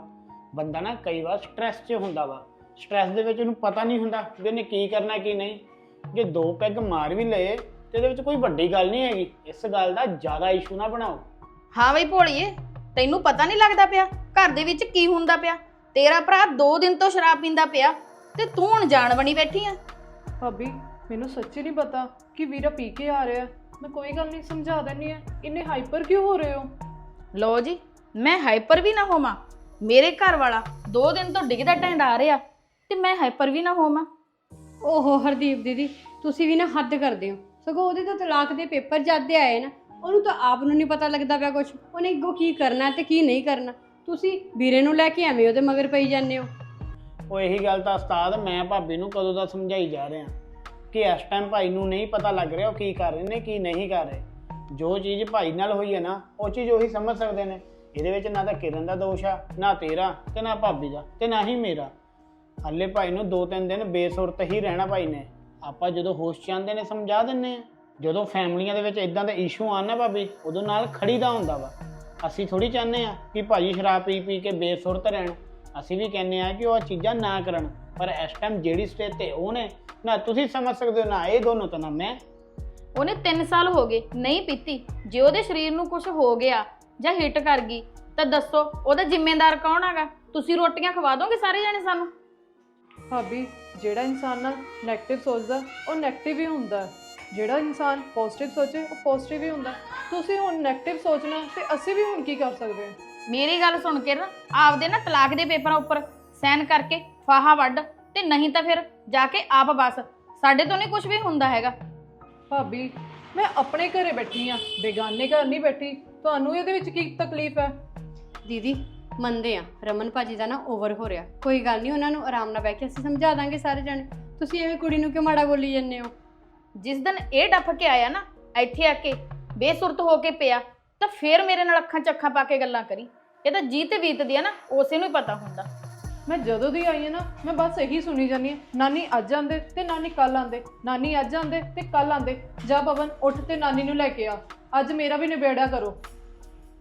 ਬੰਦਾ ਨਾ ਕਈ ਵਾਰ ਸਟ੍ਰੈਸ 'ਚ ਹੁੰਦਾ ਵਾ। ਸਟ੍ਰੈਸ ਦੇ ਵਿੱਚ ਉਹਨੂੰ ਪਤਾ ਨਹੀਂ ਹੁੰਦਾ ਵੀ ਉਹਨੇ ਕੀ ਕਰਨਾ, ਕੀ ਨਹੀਂ। ਜੇ ਦੋ ਪੈਗ ਮਾਰ ਵੀ ਲਏ ਤੇ ਇਹਦੇ ਵਿੱਚ ਕੋਈ ਵੱਡੀ ਗੱਲ ਨਹੀਂ ਹੈਗੀ। ਇਸ ਗੱਲ ਦਾ ਜ਼ਿਆਦਾ ਇਸ਼ੂ ਨਾ ਬਣਾਓ। ਹਾਂ ਬਈ ਭੋਲੀਏ ਤੈਨੂੰ ਪਤਾ ਨਹੀਂ ਲੱਗਦਾ ਪਿਆ ਘਰ ਦੇ ਵਿੱਚ ਕੀ ਹੁੰਦਾ ਪਿਆ। ਤੇਰਾ ਭਰਾ 2 ਦਿਨ ਤੋਂ ਸ਼ਰਾਬ ਪੀਂਦਾ ਪਿਆ ਤੇ ਤੂੰ ਹੁਣ ਜਾਣ ਬਣੀ ਬੈਠੀ ਆ। ਭਾਬੀ ਮੈਨੂੰ ਸੱਚੀ ਨਹੀਂ ਪਤਾ ਕਿ ਵੀਰਾ ਪੀ ਕੇ ਆ ਰਿਹਾ। ਮੈਂ ਕੋਈ ਗੱਲ ਨਹੀਂ ਸਮਝਾ ਦਿੰਨੀ ਆ। ਇੰਨੇ ਹਾਈਪਰ ਕਿਉਂ ਹੋ ਰਹੇ ਹੋ? ਲੋ ਜੀ ਮੈਂ ਹਾਈਪਰ ਵੀ ਨਾ ਹੋਵਾਂ। ਮੇਰੇ ਘਰ ਵਾਲਾ 2 ਦਿਨ ਤੋਂ ਡਿੱਗਦਾ ਢੰਡਾ ਰਿਹਾ ਤੇ ਮੈਂ ਹਾਈਪਰ ਵੀ ਨਾ ਹੋਵਾਂ। ਓਹੋ ਹਰਦੀਪ ਦੀਦੀ, ਤੁਸੀਂ ਵੀ ਨਾ ਹੱਦ ਕਰਦੇ ਹੋ। ਸਗੋਂ ਉਹਦੇ ਤਾਂ ਤਲਾਕ ਦੇ ਪੇਪਰ ਜਦ ਆਏ ਨਾ, ਉਹਨੂੰ ਤਾਂ ਆਪ ਨੂੰ ਨਹੀਂ ਪਤਾ ਲੱਗਦਾ ਪਿਆ ਕੁਝ ਉਹਨੇ ਅੱਗੋਂ ਕੀ ਕਰਨਾ ਤੇ ਕੀ ਨਹੀਂ ਕਰਨਾ। ਤੁਸੀਂ ਵੀਰੇ ਨੂੰ ਲੈ ਕੇ ਐਵੇਂ ਉਹਦੇ ਮਗਰ ਪਈ ਜਾਂਦੇ ਹੋ। ਉਹ ਇਹੀ ਗੱਲ ਤਾਂ ਉਸਤਾਦ, ਮੈਂ ਭਾਬੀ ਨੂੰ ਕਦੋਂ ਦਾ ਸਮਝਾਈ ਜਾ ਰਿਹਾ। ਕਿ ਇਸ ਟਾਈਮ ਭਾਈ ਨੂੰ ਨਹੀਂ ਪਤਾ ਲੱਗ ਰਿਹਾ ਉਹ ਕੀ ਕਰ ਰਹੇ ਨੇ, ਕੀ ਨਹੀਂ ਕਰ ਰਹੇ। ਜੋ ਚੀਜ਼ ਭਾਈ ਨਾਲ ਹੋਈ ਹੈ ਨਾ, ਉਹ ਚੀਜ਼ ਉਹੀ ਸਮਝ ਸਕਦੇ ਨੇ। ਇਹਦੇ ਵਿੱਚ ਨਾ ਤਾਂ ਕਿਰਨ ਦਾ ਦੋਸ਼ ਆ, ਨਾ ਤੇਰਾ ਤੇ ਨਾ ਭਾਬੀ ਦਾ ਤੇ ਨਾ ਹੀ ਮੇਰਾ। ਹਾਲੇ ਭਾਈ ਨੂੰ ਦੋ ਤਿੰਨ ਦਿਨ ਬੇਸੁਰਤ ਹੀ ਰਹਿਣਾ ਭਾਈ ਨੇ। ਆਪਾਂ ਜਦੋਂ ਹੋਸ਼ ਚ ਆਉਂਦੇ ਨੇ ਸਮਝਾ ਦਿੰਨੇ ਆ ਜਦੋਂ ਫੈਮਲੀਆਂ ਦੇ ਵਿੱਚ ਇਦਾਂ ਦੇ ਇਸ਼ੂ ਆਣ ਨਾ ਭਾਬੀ, ਉਦੋਂ ਨਾਲ ਖੜੀਦਾ ਹੁੰਦਾ ਵਾ। ਅਸੀਂ ਥੋੜੀ ਚਾਹੁੰਦੇ ਆ ਕਿ ਭਾਜੀ ਸ਼ਰਾਬ ਪੀ ਪੀ ਕੇ ਬੇਸੁਰਤ ਰਹਿਣ। ਅਸੀਂ ਵੀ ਕਹਿੰਦੇ ਆ ਕਿ ਉਹ ਚੀਜ਼ਾਂ ਨਾ ਕਰਨ। ਪਰ ਇਸ ਟਾਈਮ ਜਿਹੜੀ ਸਟੇਜ ਤੇ ਉਹ ਨੇ, ਨਾ ਤੁਸੀਂ ਸਮਝ ਸਕਦੇ ਹੋ ਨਾ ਇਹ ਦੋਨੋਂ ਤਾਂ ਨਾ ਮੈਂ। ਉਹਨੇ 3 ਸਾਲ ਹੋ ਗਏ, ਨਹੀਂ ਪੀਤੀ। ਜੇ ਉਹਦੇ ਸਰੀਰ ਨੂੰ ਕੁਝ ਹੋ ਗਿਆ ਜਾਂ ਹਿੱਟ ਕਰ ਗਈ, ਤਾਂ ਦੱਸੋ, ਉਹਦਾ ਜ਼ਿੰਮੇਦਾਰ ਕੌਣ ਹੈਗਾ? ਤੁਸੀਂ ਰੋਟੀਆਂ ਖਵਾ ਦੋਗੇ ਸਾਰੇ ਜਾਣੇ ਸਾਨੂੰ? ਭਾਬੀ ਜਿਹੜਾ ਇਨਸਾਨ ਨਾ 네ਗੇਟਿਵ ਸੋਚਦਾ ਉਹ 네ਗੇਟਿਵ ਹੀ ਹੁੰਦਾ। ਜਿਹੜਾ ਇਨਸਾਨ ਪੋਜ਼ਿਟਿਵ ਸੋਚੇ ਉਹ ਪੋਜ਼ਿਟਿਵ ਹੀ ਹੁੰਦਾ। ਤੁਸੀਂ ਹੁਣ 네ਗੇਟਿਵ ਸੋਚਣਾ ਤੇ ਅਸੀਂ ਵੀ ਹੁਣ ਕੀ ਕਰ ਸਕਦੇ ਹਾਂ? ਮੇਰੀ ਗੱਲ ਸੁਣ ਕੇ ਨਾ ਆਪਦੇ ਨਾ ਤਲਾਕ ਦੇ ਪੇਪਰਾਂ ਉੱਪਰ ਸਾਈਨ ਕਰਕੇ ਫਾਹਾ ਵੱਢ ਤੇ ਨਹੀਂ ਤਾਂ ਫਿਰ ਜਾ ਕੇ ਆਪ ਬਸ। ਸਾਡੇ ਤੋਂ ਨਹੀਂ ਕੁਝ ਵੀ ਹੁੰਦਾ ਹੈਗਾ। ਭਾਬੀ ਮੈਂ ਆਪਣੇ ਘਰੇ ਬੈਠੀ ਆ ਬੇਗਾਨੇ ਘਰ ਨਹੀਂ ਬੈਠੀ। ਤੁਹਾਨੂੰ ਇਹਦੇ ਵਿੱਚ ਕੀ ਤਕਲੀਫ ਹੈ? ਦੀਦੀ ਮੰਨਦੇ ਆ। ਰਮਨ ਭਾਜੀ ਦਾ ਨਾ ਓਵਰ ਹੋ ਰਿਹਾ। ਕੋਈ ਗੱਲ ਨਹੀਂ ਉਹਨਾਂ ਨੂੰ ਆਰਾਮ ਨਾਲ ਬਹਿ ਕੇ ਅਸੀਂ ਸਮਝਾ ਦਾਂਗੇ ਸਾਰੇ ਜਣੇ। ਤੁਸੀਂ ਐਵੇਂ ਕੁੜੀ ਨੂੰ ਕਿਉਂ ਮਾੜਾ ਬੋਲੀ ਜਾਂਦੇ ਹੋ? ਜਿਸ ਦਿਨ ਇਹ ਡੱਫ ਕੇ ਆਇਆ ਨਾ ਇੱਥੇ ਆ ਕੇ ਬੇਸੁਰਤ ਹੋ ਕੇ ਪਿਆ ਤਾਂ ਫਿਰ ਮੇਰੇ ਨਾਲ ਅੱਖਾਂ 'ਚ ਅੱਖਾਂ ਪਾ ਕੇ ਗੱਲਾਂ ਕਰੀ। ਇਹ ਤਾਂ ਜੀ ਤੇ ਬੀਤਦੀ ਆ ਨਾ ਉਸੇ ਨੂੰ ਹੀ ਪਤਾ ਹੁੰਦਾ। ਮੈਂ ਜਦੋਂ ਦੀ ਆਈ ਹਾਂ ਨਾ ਮੈਂ ਬਸ ਇਹੀ ਸੁਣੀ ਜਾਂਦੀ ਹਾਂ ਨਾਨੀ ਅੱਜ ਆਂਦੇ ਤੇ ਨਾਨੀ ਕੱਲ ਆਂਦੇ ਨਾਨੀ ਅੱਜ ਆਂਦੇ ਤੇ ਕੱਲ ਆਂਦੇ ਜਾ ਪਵਨ ਉੱਠ ਤੇ ਨਾਨੀ ਨੂੰ ਲੈ ਕੇ ਆ। ਅੱਜ ਮੇਰਾ ਵੀ ਨਿਬੇੜਾ ਕਰੋ।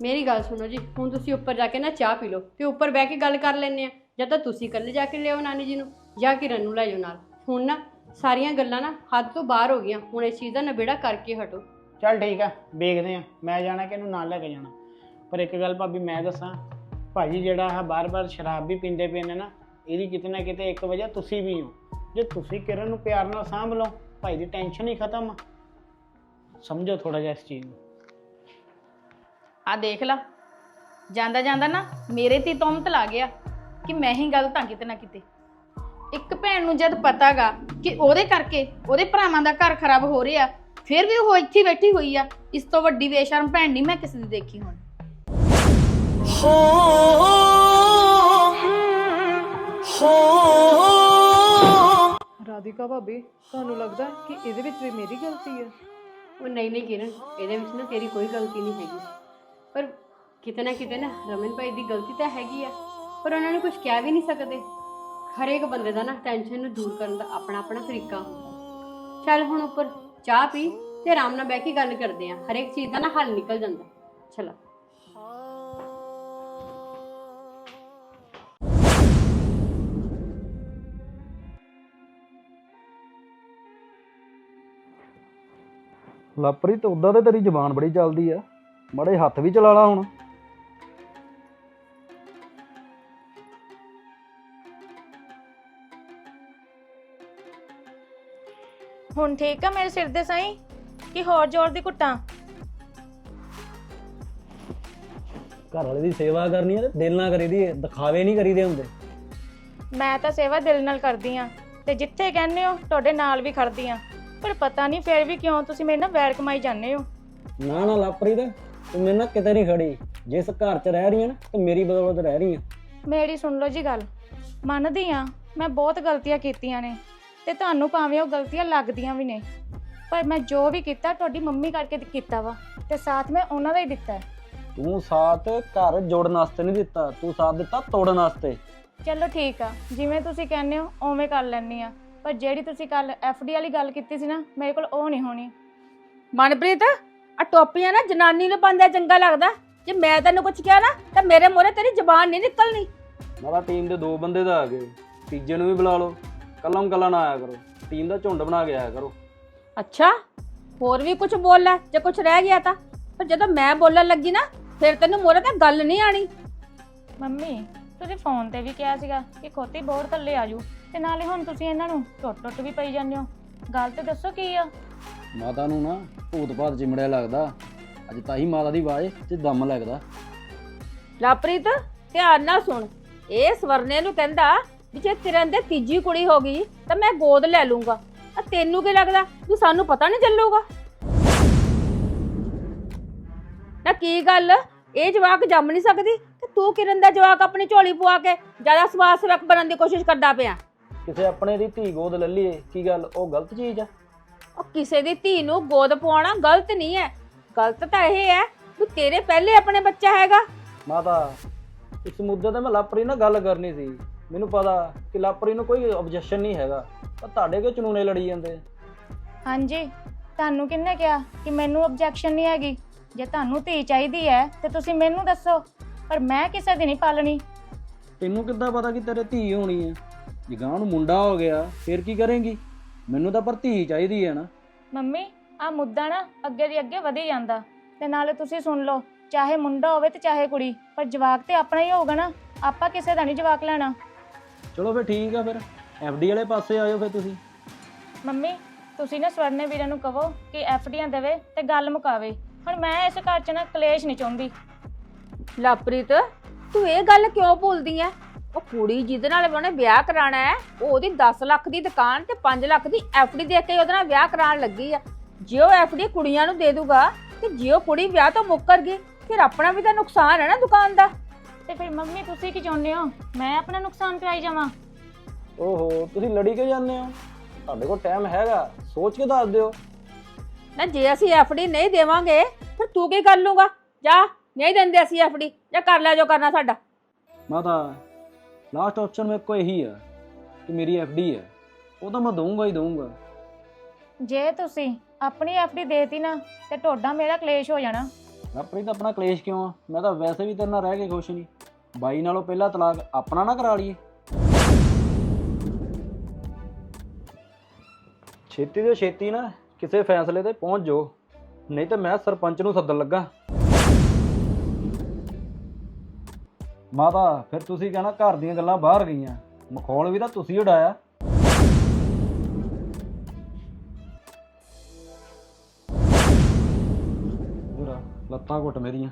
ਮੇਰੀ ਗੱਲ ਸੁਣੋ ਜੀ, ਹੁਣ ਤੁਸੀਂ ਉੱਪਰ ਜਾ ਕੇ ਨਾ ਚਾਹ ਪੀ ਲਓ, ਤੇ ਉੱਪਰ ਬਹਿ ਕੇ ਗੱਲ ਕਰ ਲੈਂਦੇ ਆ। ਜਾਂ ਤਾਂ ਤੁਸੀਂ ਇਕੱਲੇ ਜਾ ਕੇ ਲਿਆਓ ਨਾਨੀ ਜੀ ਨੂੰ, ਜਾਂ ਕਿਰਨ ਨੂੰ ਲੈ ਜਾਓ ਨਾਲ। ਹੁਣ ਨਾ ਸਾਰੀਆਂ ਗੱਲਾਂ ਨਾ ਹੱਦ ਤੋਂ ਬਾਹਰ ਹੋ ਗਈਆਂ, ਹੁਣ ਇਸ ਚੀਜ਼ ਦਾ ਨਿਬੇੜਾ ਕਰਕੇ ਹਟੋ। ਚੱਲ ਠੀਕ ਆ, ਵੇਖਦੇ ਆ। ਮੈਂ ਜਾਣਾ ਕਿ ਇਹਨੂੰ ਨਾਲ ਲੈ ਕੇ ਜਾਣਾ। ਪਰ ਇੱਕ ਗੱਲ ਭਾਬੀ, ਮੈਂ ਦੱਸਾਂ, ਭਾਜੀ ਜਿਹੜਾ ਆ ਬਾਰ-ਬਾਰ ਸ਼ਰਾਬ ਵੀ ਪੀਂਦੇ ਪਏ ਨੇ ਨਾ, ਇਹਦੀ ਕਿਤੇ ਨਾ ਕਿਤੇ ਇੱਕ ਵਜ੍ਹਾ ਤੁਸੀਂ ਵੀ ਹੋ। ਜੇ ਤੁਸੀਂ ਕਿਰਨ ਨੂੰ ਪਿਆਰ ਨਾਲ ਸਾਂਭ ਲਓ, ਭਾਈ ਦੀ ਟੈਨਸ਼ਨ ਹੀ ਖਤਮ ਆ। ਸਮਝੋ ਥੋੜਾ ਜਿਹਾ ਇਸ ਚੀਜ਼ ਨੂੰ। ਆ ਦੇਖ ਲਾ। ਜਾਂਦਾ ਜਾਂਦਾ ਨਾ ਮੇਰੇ ਤੇ ਤੁਮਤ ਲਾ ਗਿਆ ਕਿ ਮੈਂ ਹੀ ਗਲਤ ਹਾਂ ਕਿਤੇ ਨਾ ਕਿਤੇ। ਇੱਕ ਭੈਣ ਨੂੰ ਜਦ ਪਤਾਗਾ ਕਿ ਉਹਦੇ ਕਰਕੇ ਉਹਦੇ ਭਰਾਵਾਂ ਦਾ ਘਰ ਖਰਾਬ ਹੋ ਰਿਹਾ ਫਿਰ ਵੀ ਉਹ ਇੱਥੇ ਬੈਠੀ ਹੋਈ ਆ। ਇਸ ਤੋਂ ਵੱਡੀ ਬੇਸ਼ਰਮ ਭੈਣ ਨਹੀਂ ਮੈਂ ਕਿਸੇ ਦੀ ਦੇਖੀ ਹੁਣ। ਰਾਧਿਕਾ ਭਾਬੀ ਤੁਹਾਨੂੰ ਲੱਗਦਾ ਕਿ ਇਹਦੇ ਵਿੱਚ ਵੀ ਮੇਰੀ ਗਲਤੀ ਹੈ ਉਹ ਨਹੀਂ ਨਹੀਂ ਕਿਰਨ ਇਹਦੇ ਵਿੱਚ ਨਾ ਤੇਰੀ ਕੋਈ ਗਲਤੀ ਨਹੀਂ ਹੈਗੀ। ਪਰ ਕਿਤੇ ਨਾ ਕਿਤੇ ਨਾ ਰਮਨ ਭਾਈ ਦੀ ਗਲਤੀ ਤਾਂ ਹੈਗੀ ਆ, ਪਰ ਉਹਨਾਂ ਨੂੰ ਕੁਝ ਕਹਿ ਵੀ ਨਹੀਂ ਸਕਦੇ। ਹਰੇਕ ਬੰਦੇ ਦਾ ਨਾ ਟੈਨਸ਼ਨ ਨੂੰ ਦੂਰ ਕਰਨ ਦਾ ਆਪਣਾ ਆਪਣਾ ਤਰੀਕਾ ਹੁੰਦਾ। ਚੱਲ ਹੁਣ ਉੱਪਰ ਚਾਹ ਪੀ ਤੇ ਆਰਾਮ ਨਾਲ ਬਹਿ ਕੇ ਗੱਲ ਕਰਦੇ ਆ, ਹਰੇਕ ਚੀਜ਼ ਦਾ ਨਾ ਹੱਲ ਨਿਕਲ ਜਾਂਦਾ। ਚਲੋ। ਲਾਪਰੀ ਉਦਾਂ ਤੇ ਤੇਰੀ ਜ਼ਬਾਨ ਬੜੀ ਚੱਲਦੀ ਆ। ਮੜੇ ਹੱਥ ਵੀ ਚਲਾ ਲਾ ਹੁਣ। ਹੁਣ ਠੀਕ ਆ ਮੇਰੇ ਸਿਰ ਦੇ ਸਾਈ? ਕਿ ਹੋਰ ਜ਼ੋਰ ਦੀ ਕੁੱਟਾਂ? ਘਰ ਵਾਲੇ ਦੀ ਸੇਵਾ ਕਰਨੀ ਹੈ ਤੇ ਦਿਲ ਨਾਲ ਕਰੀਦੀ ਹੈ ਦਿਖਾਵੇ ਨਹੀਂ ਕਰੀਦੇ ਹੁੰਦੇ। ਮੈਂ ਤਾਂ ਸੇਵਾ ਦਿਲ ਨਾਲ ਕਰਦੀ ਆ ਤੇ ਜਿੱਥੇ ਕਹਿੰਦੇ ਹੋ ਤੁਹਾਡੇ ਨਾਲ ਵੀ ਖੜਦੀ ਆ। ਪਰ ਪਤਾ ਨਹੀਂ ਫਿਰ ਵੀ ਕਿਉਂ ਤੁਸੀਂ ਮੇਰੇ ਨਾਲ ਵੈਰ ਕਮਾਈ ਜਾਂਦੇ ਹੋ। ਨਾ ਨਾ ਲਾਪਰੀ ਤੇ। ਤੂੰ ਮੇਰੇ ਨਾਲ ਕਿਤੇ ਨਹੀਂ ਖੜੀ। ਜਿਸ ਘਰ 'ਚ ਰਹਿ ਰਹੀ ਹੈ ਨਾ ਤੇ ਮੇਰੀ ਬਦੌਲਤ ਰਹਿ ਰਹੀ ਹੈ ਮੇਰੀ ਸੁਣ ਲਓ ਜੀ ਗੱਲ। ਮੰਨਦੀ ਆ ਮੈਂ ਬਹੁਤ ਗਲਤੀਆਂ ਕੀਤੀਆਂ ਨੇ ਤੇ ਤੁਹਾਨੂੰ ਭਾਵੇਂ ਉਹ ਗਲਤੀਆਂ ਲੱਗਦੀਆਂ ਵੀ ਨੇ ਪਰ ਮੈਂ ਜੋ ਵੀ ਕੀਤਾ ਤੁਹਾਡੀ ਮੰਮੀ ਕਰਕੇ ਕੀਤਾ ਵਾ ਤੇ ਸਾਥ ਮੈਂ ਉਹਨਾਂ ਦਾ ਹੀ ਦਿੱਤਾ ਹੈ। ਤੂੰ ਸਾਥ ਘਰ ਜੋੜਨ ਵਾਸਤੇ ਨਹੀਂ ਦਿੱਤਾ ਤੂੰ ਸਾਥ ਦਿੱਤਾ ਤੋੜਨ ਵਾਸਤੇ। ਚਲੋ ਠੀਕ ਆ ਜਿਵੇਂ ਤੁਸੀਂ ਕਹਿੰਦੇ ਹੋ ਉਵੇਂ ਕਰ ਲੈਣੀ ਆ। ਪਰ ਜਿਹੜੀ ਤੁਸੀਂ ਕੱਲ ਡੀ ਵਾਲੀ ਗੱਲ ਕੀਤੀ ਸੀ ਨਾ ਮੇਰੇ ਕੋਲ ਉਹ ਨਹੀਂ ਹੋਣੀ। ਮਨਪ੍ਰੀਤ? ਆ ਟੋਪੀਆਂ ਨਾ ਜਨਾਨੀ ਨੂੰ ਪਾਉਂਦਾ ਚੰਗਾ ਲੱਗਦਾ। ਜੇ ਮੈਂ ਤੈਨੂੰ ਕੁਝ ਕਿਹਾ ਨਾ ਤਾਂ ਮੇਰੇ ਮੂਹਰੇ ਤੇਰੀ ਜ਼ਬਾਨ ਨਹੀਂ ਨਿਕਲਣੀ। ਮਾਰਾ ਟੀਮ ਦੇ ਦੋ ਬੰਦੇ ਤਾਂ ਆ ਗਏ ਤੀਜੇ ਨੂੰ ਵੀ ਬੁਲਾ ਲਓ। ਕੱਲਮ ਕੱਲਾ ਨਾ ਆਇਆ ਕਰੋ। ਟੀਮ ਦਾ ਝੁੰਡ ਬਣਾ ਕੇ ਆਇਆ ਕਰੋ। ਅੱਛਾ ਹੋਰ ਵੀ ਕੁਝ ਬੋਲ ਲੈ ਜੇ ਕੁਝ ਰਹਿ ਗਿਆ ਤਾਂ। ਪਰ ਜਦੋਂ ਮੈਂ ਬੋਲਣ ਲੱਗੀ ਨਾ ਫਿਰ ਤੈਨੂੰ ਮੂਹਰੇ ਤਾਂ ਗੱਲ ਨਹੀਂ ਆਣੀ ਮੰਮੀ ਤੁਸੀਂ ਫੋਨ ਤੇ ਵੀ ਕਿਹਾ ਸੀਗਾ ਕਿ ਖੋਤੀ ਬੋਰ ਥੱਲੇ ਆਜੂ ਤੇ ਨਾਲੇ ਹੁਣ ਤੁਸੀਂ ਇਹਨਾਂ ਨੂੰ ਟੁੱਟ ਟੁੱਟ ਵੀ ਪਈ ਜਾਂਦੇ ਹੋ। ਗੱਲ ਤੇ ਦੱਸੋ ਕੀ ਆ? ਮਾਤਾ ਨੂੰ ਨਾ ਭੂਤ ਭਾਤ ਚਿਮੜਿਆ ਲੱਗਦਾ। ਅੱਜ ਤਾਂ ਹੀ ਮਾਤਾ ਦੀ ਆਵਾਜ਼ ਤੇ ਦਮ ਲੱਗਦਾ। ਲਾਪ੍ਰੀਤ ਧਿਆਨ ਨਾਲ ਸੁਣ। ਇਹ ਸਵਰਨੇ ਨੂੰ ਕਹਿੰਦਾ ਵੀ ਜੇ ਤੇਰੇ ਅੰਦਰ ਤੀਜੀ ਕੁੜੀ ਹੋ ਗਈ ਤਾਂ ਮੈਂ ਗੋਦ ਲੈ ਲੂੰਗਾ। ਆ ਤੈਨੂੰ ਕੀ ਲੱਗਦਾ? ਵੀ ਸਾਨੂੰ ਪਤਾ ਨਹੀਂ ਚੱਲੂਗਾ। ਨਾ ਕੀ ਗੱਲ? ਇਹ ਜਵਾਕ ਜੰਮ ਨਹੀਂ ਸਕਦੀ? ਕਿ ਤੂੰ ਕਿਰਨ ਦਾ ਜਵਾਕ ਆਪਣੀ ਝੋਲੀ ਪਵਾ ਕੇ ਜ਼ਿਆਦਾ ਸਵਾਸ ਸਵਕ ਬਣਨ ਦੀ ਕੋਸ਼ਿਸ਼ ਕਰਦਾ ਪਿਆ। ਕਿਸੇ ਆਪਣੇ ਦੀ ਧੀ ਗੋਦ ਲੈ ਲਈਏ ਕੀ ਗੱਲ? ਉਹ ਗਲਤ ਚੀਜ਼ ਆ? ਉਹ ਕਿਸੇ ਦੀ ਧੀ ਨੂੰ ਗੋਦ ਪਵਾਉਣਾ ਗਲਤ ਨਹੀਂ ਹੈ। ਗਲਤ ਤਾਂ ਇਹ ਹੈ ਵੀ ਤੇਰੇ ਪਹਿਲੇ ਆਪਣੇ ਬੱਚਾ ਹੈਗਾ। ਮਾਤਾ ਇਸ ਮੁੱਦੇ ਤੇ ਮੈਂ ਲਾਪਰੀ ਨਾਲ ਗੱਲ ਕਰਨੀ ਸੀ। ਮੈਨੂੰ ਪਤਾ ਕਿ ਲਾਪਰੀ ਨੂੰ ਕੋਈ ਆਬਜੈਕਸ਼ਨ ਨਹੀਂ ਹੈਗਾ। ਪਰ ਤੁਹਾਡੇ ਕਿਉਂ ਚਨੂਨੇ ਲੜੀ ਜਾਂਦੇ? ਹਾਂਜੀ ਤੁਹਾਨੂੰ ਕਿੰਨੇ ਕਿਹਾ ਕਿ ਮੈਨੂੰ ਆਬਜੈਕਸ਼ਨ ਨਹੀਂ ਹੈਗੀ? ਜੇ ਤੁਹਾਨੂੰ ਧੀ ਚਾਹੀਦੀ ਹੈ ਤੇ ਤੁਸੀਂ ਮੈਨੂੰ ਦੱਸੋ। ਪਰ ਮੈਂ ਕਿਸੇ ਦੀ ਨਹੀਂ ਪਾਲਣੀ। ਤੈਨੂੰ ਕਿੱਦਾਂ ਪਤਾ ਕਿ ਤੇਰੇ ਧੀ ਹੋਣੀ ਹੈ? ਜੇ ਗਾਂ ਨੂੰ ਮੁੰਡਾ ਹੋ ਗਿਆ ਫਿਰ ਕੀ ਕਰੇਂਗੀ? ਮੈਨੂੰ ਤਾਂ ਪਰ ਧੀ ਚਾਹੀਦੀ ਹੈ ਨਾ। ਮੰਮੀ ਆ ਮੁੱਦਾ ਨਾ ਅੱਗੇ ਦੀ ਅੱਗੇ ਵਧੀ ਜਾਂਦਾ। ਤੇ ਨਾਲੇ ਤੁਸੀਂ ਸੁਣ ਲਓ ਚਾਹੇ ਮੁੰਡਾ ਹੋਵੇ ਤੇ ਚਾਹੇ ਕੁੜੀ ਪਰ ਜਵਾਕ ਤੇ ਆਪਣਾ ਹੀ ਹੋਊਗਾ ਨਾ। ਆਪਾਂ ਕਿਸੇ ਦਾ ਨਹੀਂ ਜਵਾਕ ਲੈਣਾ। ਚਲੋ ਫਿਰ ਠੀਕ ਆ ਫਿਰ। ਐਫਡੀ ਵਾਲੇ ਪਾਸੇ ਆਇਓ ਫਿਰ ਤੁਸੀਂ। ਮੰਮੀ ਤੁਸੀਂ ਨਾ ਸਵਰਨੇ ਵੀਰਾਂ ਨੂੰ ਕਹੋ ਕਿ ਐਫਡੀਆਂ ਦੇਵੇ ਤੇ ਗੱਲ ਮੁਕਾਵੇ। ਹੁਣ ਮੈਂ ਇਸ ਘਰ 'ਚ ਨਾ ਕਲੇਸ਼ ਨਹੀਂ ਚਾਹੁੰਦੀ। ਲਵਪ੍ਰੀਤ ਤੂੰ ਇਹ ਗੱਲ ਕਿਉਂ ਭੁੱਲਦੀ ਐ? ਉਹ ਕੁੜੀ ਜਿਹਦੇ ਨਾਲ ਉਹਨੇ ਵਿਆਹ ਕਰਾਣਾ ਹੈ ਉਹ ਉਹਦੀ 10 ਲੱਖ ਦੀ ਦੁਕਾਨ ਤੇ 5 ਲੱਖ ਦੀ ਐਫਡੀ ਦੇ ਕੇ ਉਹਦੇ ਨਾਲ ਵਿਆਹ ਕਰਾਉਣ ਲੱਗੀ ਆ। ਜੇ ਉਹ ਐਫਡੀ ਕੁੜੀਆਂ ਨੂੰ ਦੇ ਦੂਗਾ ਤੇ ਜੇ ਉਹ ਕੁੜੀ ਵਿਆਹ ਤੋਂ ਮੁੱਕਰ ਗਈ ਫਿਰ ਆਪਣਾ ਵੀ ਤਾਂ ਨੁਕਸਾਨ ਹੈ ਨਾ ਦੁਕਾਨ ਦਾ। ਤੇ ਫਿਰ ਮੰਮੀ ਤੁਸੀਂ ਕੀ ਚਾਹੁੰਦੇ ਹੋ? ਮੈਂ ਆਪਣਾ ਨੁਕਸਾਨ ਕਰਾਈ ਜਾਵਾਂ? ਓਹੋ ਤੁਸੀਂ ਲੜੀ ਕਿਉਂ ਜਾਂਦੇ ਹੋ? ਤੁਹਾਡੇ ਕੋਲ ਟਾਈਮ ਹੈਗਾ ਸੋਚ ਕੇ ਦੱਸ ਦਿਓ। ਨਾ ਜੇ ਅਸੀਂ ਐਫਡੀ ਨਹੀਂ ਦੇਵਾਂਗੇ ਫਿਰ ਤੂੰ ਕੀ ਕਰ ਲੂਗਾ ਜਾ ਨਹੀਂ ਦਿੰਦੇ ਅਸੀਂ ਐਫਡੀ ਜਾਂ ਕਰ ਲੈ ਜੋ ਕਰਨਾ ਸਾਡਾ। ਮਾਤਾ ਲਾਸਟ ਆਪਸ਼ਨ ਮੇਰੇ ਕੋਲ ਇਹੀ ਹੈ ਕਿ ਮੇਰੀ ਐਫਡੀ ਹੈ ਉਹ ਤਾਂ ਮੈਂ ਦਊਂਗਾ ਹੀ ਦਊਂਗਾ। ਜੇ ਤੁਸੀਂ ਆਪਣੀ ਐਫਡੀ ਦੇਤੀ ਨਾ ਤੇ ਤੁਹਾਡਾ ਮੇਰਾ ਕਲੇਸ਼ ਹੋ ਜਾਣਾ। ਆਪਣੀ ਤਾਂ ਆਪਣਾ ਕਲੇਸ਼ ਕਿਉਂ ਆ? ਮੈਂ ਤਾਂ ਵੈਸੇ ਵੀ ਤੇਰੇ ਨਾਲ ਰਹਿ ਕੇ ਖੁਸ਼ ਨਹੀਂ। ਬਾਈ ਨਾਲੋਂ ਪਹਿਲਾਂ ਤਲਾਕ ਆਪਣਾ ਨਾ ਕਰਾ ਲਈਏ। ਛੇਤੀ ਤੋਂ ਛੇਤੀ ਨਾ ਕਿਸੇ ਫੈਸਲੇ ਤੇ ਪਹੁੰਚ ਜਾਓ। ਨਹੀਂ ਤਾਂ ਮੈਂ ਸਰਪੰਚ ਨੂੰ ਸੱਦਣ ਲੱਗਾ। ਮਾਤਾ, ਫਿਰ ਤੁਸੀਂ ਕਹਿਣਾ ਘਰ ਦੀਆਂ ਗੱਲਾਂ ਬਾਹਰ ਗਈਆਂ। ਮਖੌਲ ਵੀ ਤਾਂ ਤੁਸੀਂ ਉਡਾਇਆ। ਜਰਾ ਲੱਤਾਂ ਘੁੱਟ ਮੇਰੀਆਂ।